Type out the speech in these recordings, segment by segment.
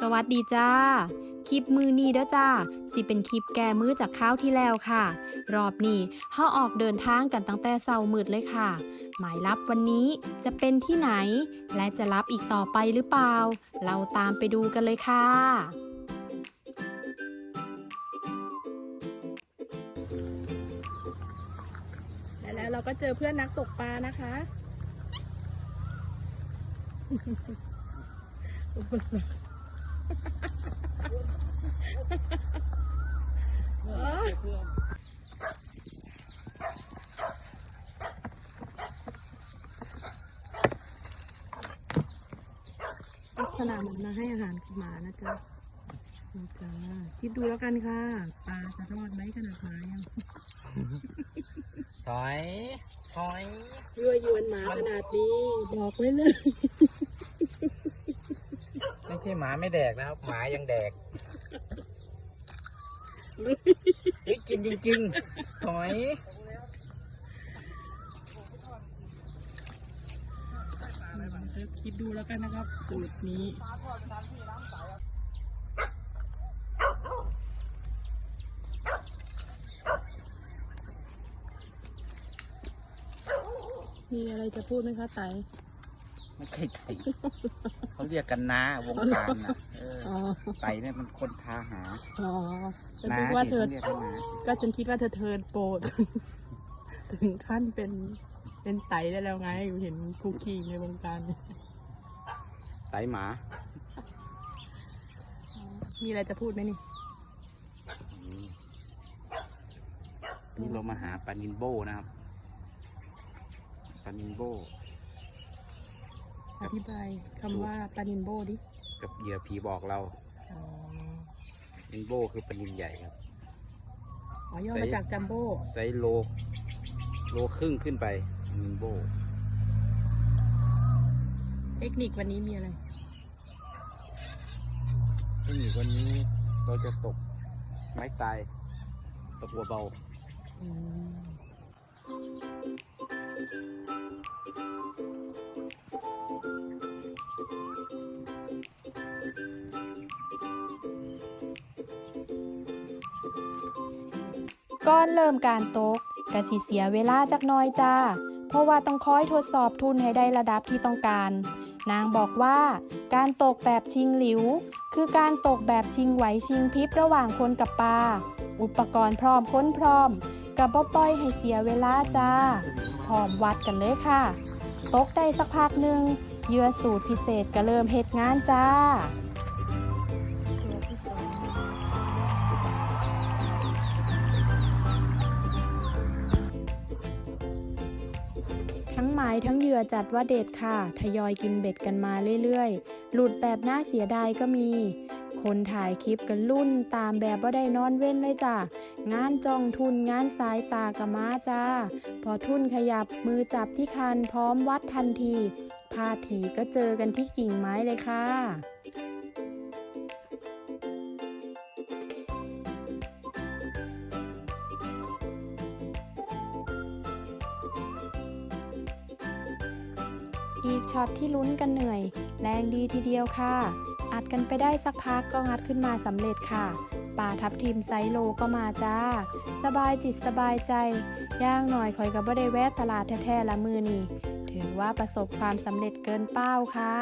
สวัสดีจ้า คลิปมือนี้เด้อจ้า สิเป็นคลิปแก้มือจากข้าวที่แล้วค่ะ รอบนี้เฮาออกเดินทางกันตั้งแต่เช้ามืดเลยค่ะ หมายลับวันนี้จะเป็นที่ไหน และจะรับอีกต่อไปหรือเปล่า เราตามไปดูกันเลยค่ะ แล้วเราก็เจอเพื่อนนักตกปลานะคะอุปสรรค ลักษณะเหมือนมาให้อาหารหมานะจ๊ะนี่จ้าคิดดูแล้วกันค่ะ ปลาจะรอดไหมขนาดหมายังถอยถอยยั่วยวนหมาขนาดนี้บอกไว้เลย ไม่ใช่หมาไม่แดกนะครับ หมายังแดกเฮ้ยกินจริงๆถอยคิดดูแล้วกันนะครับสูตรนี้มีอะไรจะพูดไหมคะไต ไม่ใช่ไตเขาเรียกกันน้าวงการนะเอออ๋อไตเนี่ยมันคนพาหาอ๋อฉันน้าคิดว่าสิเธอ เขาเรียกกันน้าสิก็ฉันคิดว่าเธอเทิร์นโปรดถึงขั้นเป็นเป็นไตได้แล้วไงเห็นคุกกี้ในวงการไตหมามีอะไรจะพูดไหมนี่อืมนี่เรามาหาปลานินโบนะครับปลานินโบ อธิบายคำว่าปานินโบดิกับเหยื่อผีบอกเราอ๋อนินโบคือปลานินใหญ่ครับอ๋อย่อใส่มาจากจัมโบ้ไซส์โล โลครึ่งขึ้นไปนินโบ เทคนิควันนี้มีอะไรซึ่งวันนี้เราจะตกไม้ตาย ตกหัวเบาอืม ก่อนเริ่มการตกกะสิเสียเวลาจักน้อยจ้า เพราะว่าต้องคอยทดสอบทุนให้ได้ระดับที่ต้องการ นางบอกว่าการตกแบบชิงหลิว คือการตกแบบชิงไหวชิงพริบระหว่างคนกับปลา อุปกรณ์พร้อมค้นพร้อม กับบ่ปล่อยให้เสียเวลาจ้า พร้อมวัดกันเลยค่ะ ตกได้สักพักหนึ่งเหยื่อสูตรพิเศษก็เริ่มเหตุงานจ้า ทั้งไม้ทั้งเหยื่อจัดว่าเด็ดค่ะ ทยอยกินเบ็ดกันมาเรื่อยๆ หลุดแบบน่าเสียดายก็มี คนถ่ายคลิปกันรุ่นตามแบบว่าได้นอนเว้นเลยจ้ะ งานจ้องทุนงานสายตากะมาจ้า พอทุนขยับมือจับที่คันพร้อมวัดทันที พาถีก็เจอกันที่กิ่งไม้เลยค่ะ อีกช็อตที่ลุ้นกันเหนื่อย แรงดีทีเดียวค่ะ อัดกันไปได้สักพักก็งัดขึ้นมาสำเร็จค่ะปลาทับทิมไซโลก็มาจ้า สบายจิตสบายใจ ย่างหน่อยคอยกับบ่ได้แวะตลาดแท้ๆละมือนี่ ถือว่าประสบความสำเร็จเกินเป้าค่ะ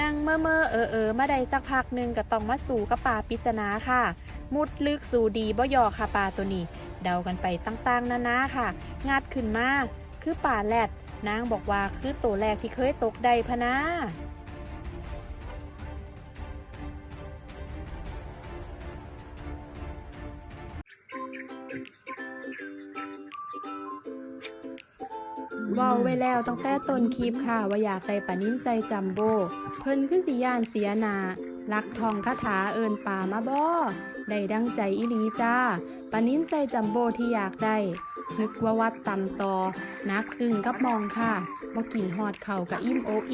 นั่งเมื่อเมื่อเออเออมาได้สักพักหนึ่งก็ต้องมาสู่กับป่าปิศนาค่ะ มุดลึกสู่ดีบ่ยอค่ะป่าตัวนี้ เดากันไปตั้งๆนานาค่ะ งัดขึ้นมา คือป่าแลดนางบอกว่าคือตัวแรกที่เคยตกได้พะนะ ว่าไว้แล้วตั้งแต่ต้นคลิปค่ะ ว่าอยากได้ปลานิ้นใส่จัมโบ้เพิ่นคือสียานเสียนาลักทองคาถาเอินป่ามาบ่ได้ดังใจอีหลีจ้าปลานิ้นใส่จัมโบ้ที่อยากได้ นึกว่าวัดตำตอ นักอึ่งกับมองค่ะบ่กินหอดเข่ากับอิ่มออิ่ม